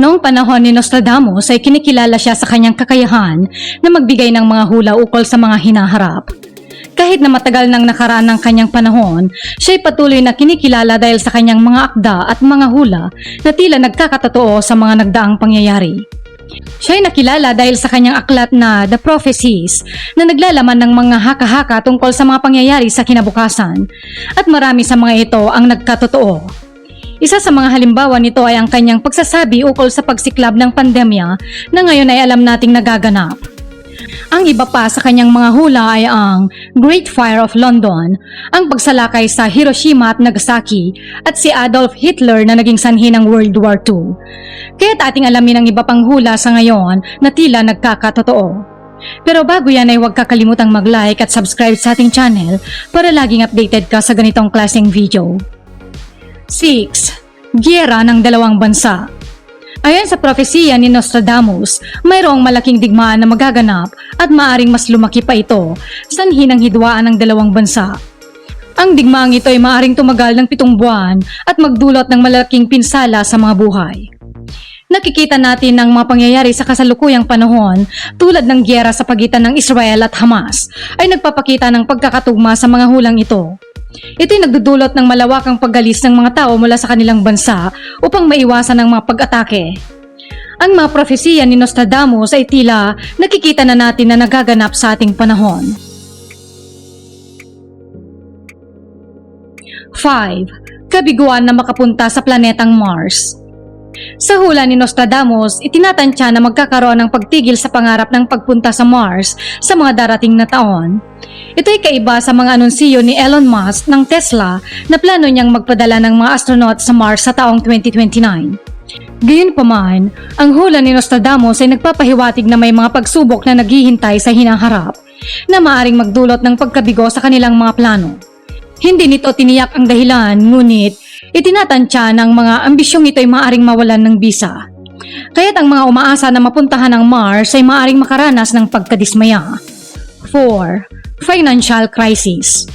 Noong panahon ni Nostradamus ay kinikilala siya sa kanyang kakayahan na magbigay ng mga hula ukol sa mga hinaharap. Kahit na matagal nang nakaraan ng kanyang panahon, siya'y patuloy na kinikilala dahil sa kanyang mga akda at mga hula na tila nagkakatotoo sa mga nagdaang pangyayari. Siya'y nakilala dahil sa kanyang aklat na The Prophecies na naglalaman ng mga haka-haka tungkol sa mga pangyayari sa kinabukasan at marami sa mga ito ang nagkatotoo. Isa sa mga halimbawa nito ay ang kanyang pagsasabi ukol sa pagsiklab ng pandemya na ngayon ay alam nating nagaganap. Ang iba pa sa kanyang mga hula ay ang Great Fire of London, ang pagsalakay sa Hiroshima at Nagasaki, at si Adolf Hitler na naging sanhi ng World War II. Kaya't ating alamin ang iba pang hula sa ngayon na tila nagkakatotoo. Pero bago yan ay huwag kakalimutang mag-like at subscribe sa ating channel para laging updated ka sa ganitong klaseng video. 6. Giyera ng dalawang bansa Ayon sa propesiya ni Nostradamus, mayroong malaking digmaan na magaganap at maaring mas lumaki pa ito, sanhi ng hidwaan ng dalawang bansa. Ang digmaang ito ay maaring tumagal ng pitong buwan at magdulot ng malaking pinsala sa mga buhay. Nakikita natin ang mga pangyayari sa kasalukuyang panahon tulad ng gyera sa pagitan ng Israel at Hamas ay nagpapakita ng pagkakatugma sa mga hulang ito. Ito'y nagdudulot ng malawakang paggalis ng mga tao mula sa kanilang bansa upang maiwasan ang mga pag-atake. Ang mga profesiya ni Nostradamus ay tila nakikita na natin na nagaganap sa ating panahon. 5. Kabiguan na makapunta sa planetang Mars sa hula ni Nostradamus, itinatansya na magkakaroon ng pagtigil sa pangarap ng pagpunta sa Mars sa mga darating na taon. Ito ay kaiba sa mga anunsiyo ni Elon Musk ng Tesla na plano niyang magpadala ng mga astronaut sa Mars sa taong 2029. Gayunpaman, ang hula ni Nostradamus ay nagpapahiwatig na may mga pagsubok na naghihintay sa hinaharap na maaring magdulot ng pagkabigo sa kanilang mga plano. Hindi nito tiniyak ang dahilan, ngunit itinatansya ng mga ambisyong ito ay maaring mawalan ng bisa. Kaya't ang mga umaasa na mapuntahan ng Mars ay maaring makaranas ng pagkadismaya. 4. Financial Crisis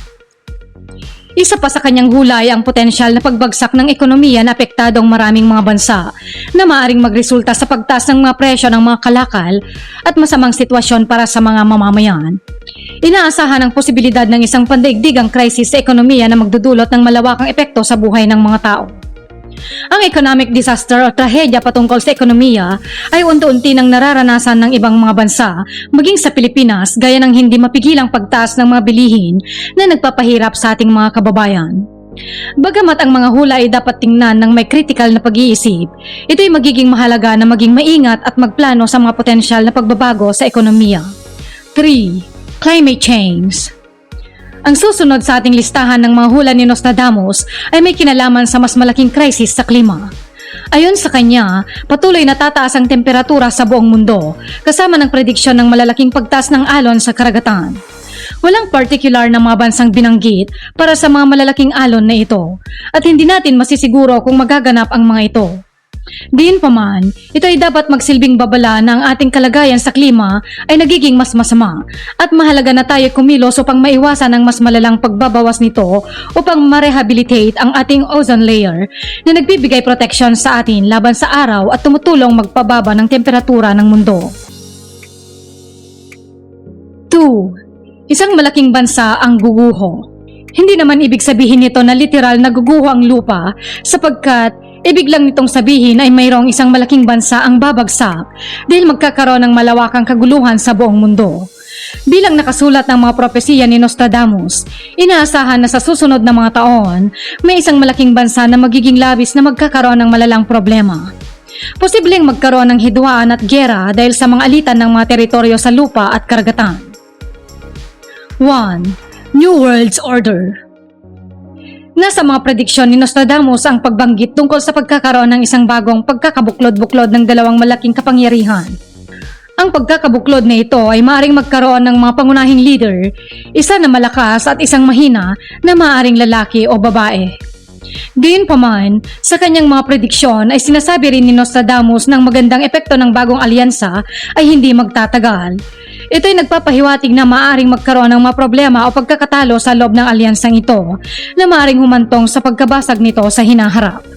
isa pa sa kanyang hula ay ang potensyal na pagbagsak ng ekonomiya na apektado ang maraming mga bansa na maaring magresulta sa pagtaas ng mga presyo ng mga kalakal at masamang sitwasyon para sa mga mamamayan. Inaasahan ang posibilidad ng isang pandaigdigang krisis sa ekonomiya na magdudulot ng malawakang epekto sa buhay ng mga tao. Ang economic disaster o trahedya patungkol sa ekonomiya ay unti-unti nang nararanasan ng ibang mga bansa, maging sa Pilipinas gaya ng hindi mapigilang pagtaas ng mga bilihin na nagpapahirap sa ating mga kababayan. Bagamat ang mga hula ay dapat tingnan ng may critical na pag-iisip, ito ay magiging mahalaga na maging maingat at magplano sa mga potensyal na pagbabago sa ekonomiya. 3. Climate Change ang susunod sa ating listahan ng mga hula ni Nostradamus ay may kinalaman sa mas malaking krisis sa klima. Ayon sa kanya, patuloy na tataas ang temperatura sa buong mundo kasama ng prediksyon ng malalaking pagtaas ng alon sa karagatan. Walang particular na mga bansang binanggit para sa mga malalaking alon na ito at hindi natin masisiguro kung magaganap ang mga ito. Diin pa man, ito ay dapat magsilbing babala na ang ating kalagayan sa klima ay nagiging mas masama at mahalaga na tayo kumilos upang maiwasan ang mas malalang pagbabawas nito upang marehabilitate ang ating ozone layer na nagbibigay protection sa atin laban sa araw at tumutulong magpababa ng temperatura ng mundo. 2. Isang malaking bansa ang guguho. Hindi naman ibig sabihin nito na literal na guguho ang lupa sapagkat ibig lang nitong sabihin ay mayroong isang malaking bansa ang babagsak dahil magkakaroon ng malawakang kaguluhan sa buong mundo. Bilang nakasulat ng mga propesiya ni Nostradamus, inaasahan na sa susunod na mga taon, may isang malaking bansa na magiging labis na magkakaroon ng malalang problema. Posibleng magkaroon ng hidwaan at gera dahil sa mga alitan ng mga teritoryo sa lupa at karagatan. 1. New World's Order Nasa mga prediksyon ni Nostradamus ang pagbanggit tungkol sa pagkakaroon ng isang bagong pagkakabuklod-buklod ng dalawang malaking kapangyarihan. Ang pagkakabuklod na ito ay maaring magkaroon ng mga pangunahing leader, isa na malakas at isang mahina na maaring lalaki o babae. Gayunpaman, sa kanyang mga prediksyon ay sinasabi rin ni Nostradamus ng magandang epekto ng bagong alyansa ay hindi magtatagal. Ito ay nagpapahiwatig na maaring magkaroon ng mga problema o pagkakatalo sa loob ng alyansang ito na maaring humantong sa pagkabasag nito sa hinaharap.